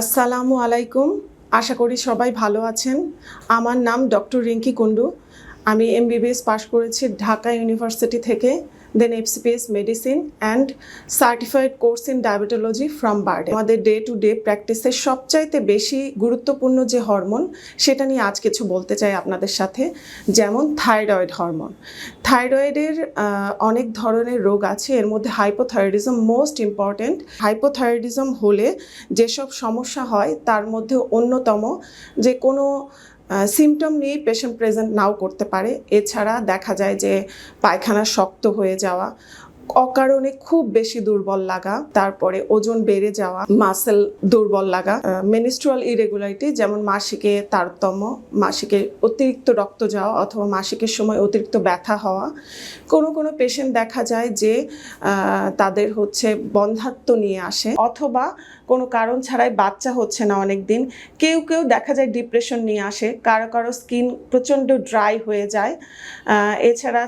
আসসালামু আলাইকুম। আশা করি সবাই ভালো আছেন। আমার নাম ডক্টর রিঙ্কি কুন্ডু আমি এমবিবিএস পাশ করেছি ঢাকা ইউনিভার্সিটি থেকে। Then FCPS medicine and certified course in diabetology from বার্ডে আমাদের ডে টু ডে প্র্যাকটিসের সবচাইতে বেশি গুরুত্বপূর্ণ যে হরমোন সেটা নিয়ে আজ কিছু বলতে চাই আপনাদের সাথে, যেমন থাইরয়েড হরমোন থাইরয়েডের অনেক ধরনের রোগ আছে, এর মধ্যে হাইপোথাইরয়েডিজম মোস্ট ইম্পর্ট্যান্ট হাইপোথাইরয়েডিজম হলে যেসব সমস্যা হয়, তার মধ্যে অন্যতম যে কোনো সিমটম নিয়েই পেশেন্ট প্রেজেন্ট নাও করতে পারে। এছাড়া দেখা যায় যে পায়খানা শক্ত হয়ে যাওয়া, অকারণে খুব বেশি দুর্বল লাগা, তারপরে ওজন বেড়ে যাওয়া মাসেল দুর্বল লাগা মেনিস্ট্রুয়াল ইরেগুলারিটি যেমন মাসিকে তারতম্য, মাসিকে অতিরিক্ত রক্ত যাওয়া অথবা মাসিকের সময় অতিরিক্ত ব্যথা হওয়া। কোনো কোনো পেশেন্ট দেখা যায় যে তাদের হচ্ছে বন্ধাত্ম নিয়ে আসে অথবা কোনো কারণ ছাড়াই বাচ্চা হচ্ছে না অনেক দিন কেউ কেউ দেখা যায় ডিপ্রেশন নিয়ে আসে, কারও কারও স্কিন প্রচণ্ড ড্রাই হয়ে যায়। এছাড়া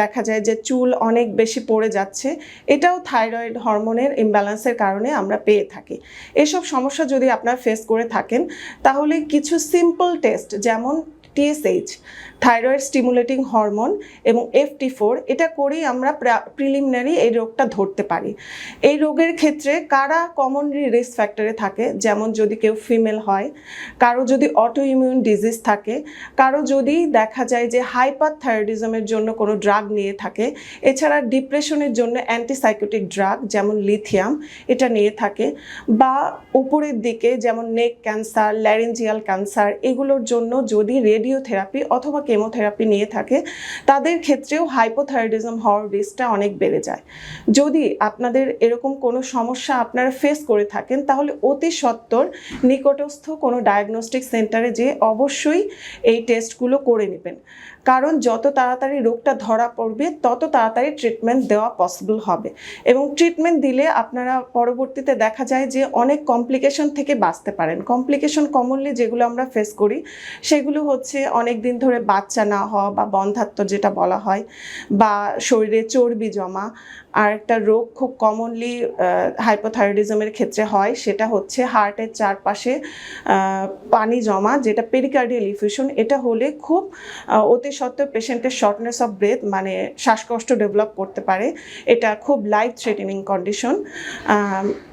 দেখা যায় যে চুল অনেক বেশি পড়ে যাচ্ছে। এটাও থাইরয়েড হরমোনের ইমব্যালেন্সের কারণে আমরা পেয়ে থাকি। এসব সমস্যা যদি আপনার ফেস করে থাকেন, তাহলে কিছু সিম্পল টেস্ট যেমন টিএসএইচ থাইরয়েড স্টিমুলেটিং হরমোন এবং এফটি ফোর এটা করেই আমরা প্রিলিমিনারি এই রোগটা ধরতে পারি। এই রোগের ক্ষেত্রে কারা কমনলি রিস্ক ফ্যাক্টরে থাকে? যেমন যদি কেউ ফিমেল হয়, কারও যদি অটো ইমিউন ডিজিজ থাকে, কারও যদি দেখা যায় যে হাইপার থাইরয়েডিজমের জন্য কোনো ড্রাগ নিয়ে থাকে, এছাড়া ডিপ্রেশনের জন্য অ্যান্টিসাইকোটিক ড্রাগ যেমন লিথিয়াম এটা নিয়ে থাকে, বা উপরের দিকে যেমন নেক ক্যান্সার ল্যারেঞ্জিয়াল ক্যান্সার এগুলোর জন্য যদি রেডিওথেরাপি অথবা কেমোথেরাপি নিয়ে থাকে, তাদের ক্ষেত্রেও হাইপোথাইরয়েডিজম হওয়ার রিস্কটা অনেক বেড়ে যায়। যদি আপনাদের এরকম কোনো সমস্যা আপনারা ফেস করে থাকেন, তাহলে অতি সত্বর নিকটস্থ কোনো ডায়াগনস্টিক সেন্টারে যেয়ে অবশ্যই এই টেস্টগুলো করে নেবেন। কারণ যত তাড়াতাড়ি রোগটা ধরা পড়বে, তত তাড়াতাড়ি ট্রিটমেন্ট দেওয়া পসিবল হবে। এবং ট্রিটমেন্ট দিলে আপনারা পরবর্তীতে দেখা যায় যে অনেক কমপ্লিকেশন থেকে বাঁচতে পারেন। কমপ্লিকেশন কমনলি যেগুলো আমরা ফেস করি, সেগুলো হচ্ছে অনেক দিন ধরে বাচ্চা না হওয়া বা বন্ধাত্ম যেটা বলা হয়, বা শরীরে চর্বি জমা। আর একটা রোগ খুব কমনলি হাইপোথাইরয়েডিজমের ক্ষেত্রে হয়, সেটা হচ্ছে হার্টের চারপাশে পানি জমা, যেটা পেরিকার্ডিয়াল ইফিউশন এটা হলে খুব অতি সত্ত্বেও পেশেন্টের শর্টনেস অফ ব্রেথ মানে শ্বাসকষ্ট ডেভেলপ করতে পারে। এটা খুব লাইফ থ্রেটেনিং কন্ডিশন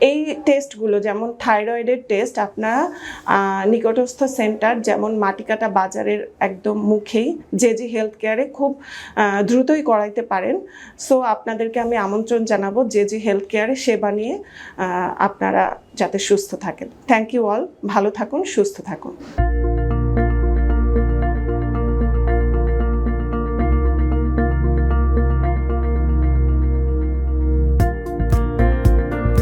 এই টেস্টগুলো যেমন থাইরয়েডের টেস্ট আপনারা নিকটস্থ সেন্টার যেমন মাটিকাটা বাজারের একদম মুখেই, যে যে হেলথ কেয়ারে খুব দ্রুতই করাইতে পারেন। সো আপনাদেরকে আমি আমন্ত্রণ জানাব যে যে হেলথ কেয়ারে সেবা নিয়ে আপনারা যাতে সুস্থ থাকেন। থ্যাংক ইউ অল ভালো থাকুন, সুস্থ থাকুন।